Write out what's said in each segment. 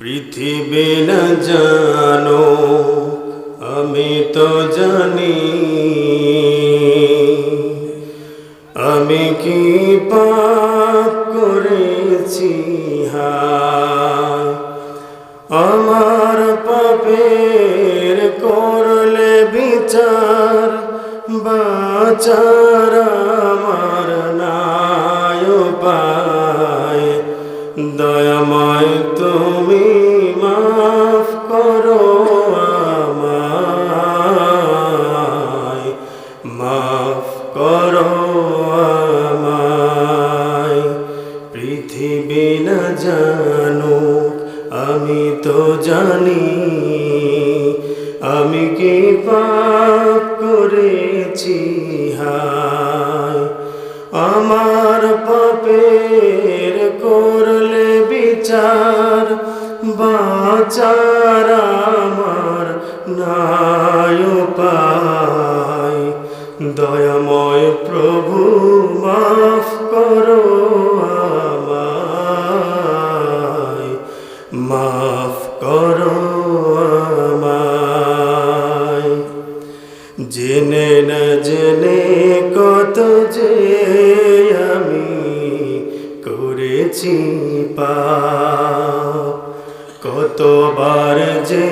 পৃথিবী না জানো, আমি তো জানি। আমি কি পাপ করেছি? আমার পাপের করলে বিচার, বাচার আমার নাই পায় না আমি তো জানি, আমি কি পাপ করেছি, হায়। আমার পাপের করলে বিচার, বাচার আমার নাই পায় দয়াময় প্রভু জেনে না জেনে কত যে আমি করেছি পাপ। কতবার যে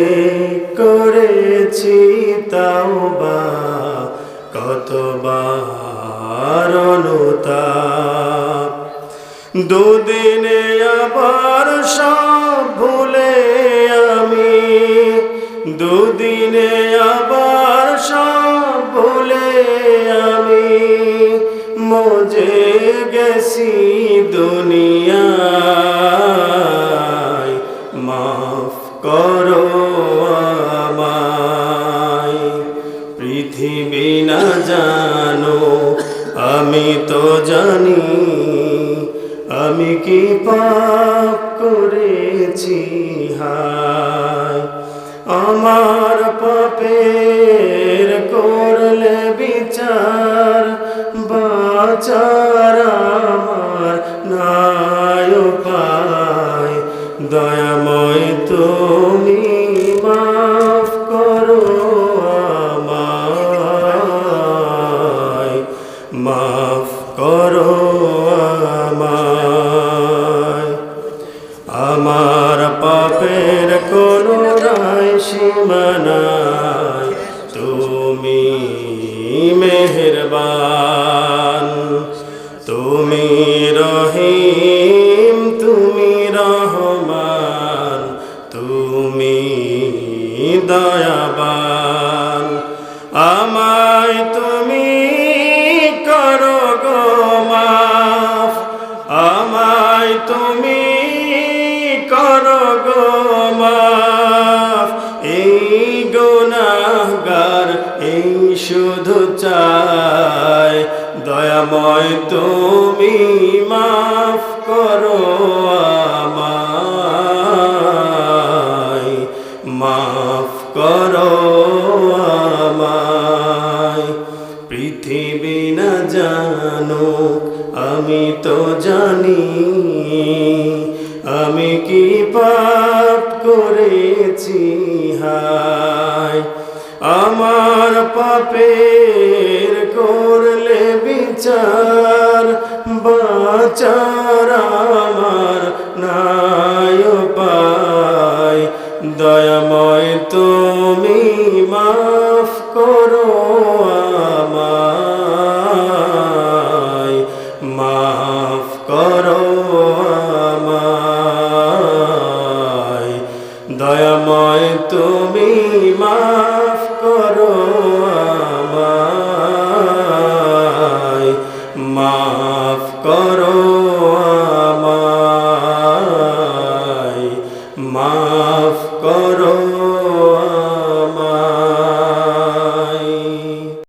করেছি তাও বা কতবার অনুতাপ। দুদিনে আবার সব ভুলে আমি, দুদিনে আবার আমি মজে গেছি দুনিয়ায়। মাফ করো আমায়। পৃথিবী না জানো, আমি তো জানি। আমি কি পাপ করেছি? হায়, আমার পাপের করলে আমার নাই পায় দয়াময় তুমি মাফ করো আমায়। মাফ করো আমায়। আমার পাপের কোনো রায় সীমানায় তুমি মেহেরবান। দয়াবান। আমায় তুমি করো গো মাফ। আমায় তুমি করো গো মাফ। এই গুনাহগার, এই শুধু চায় দয়াময় তুমি মাফ করো পৃথিবী না জানো আমি তো জানি। আমি কি পাপ করেছি? হায়, আমার পাপের করলে বিচার বাচার আমার নাই পায় দয়াময় তুমি মাফ করো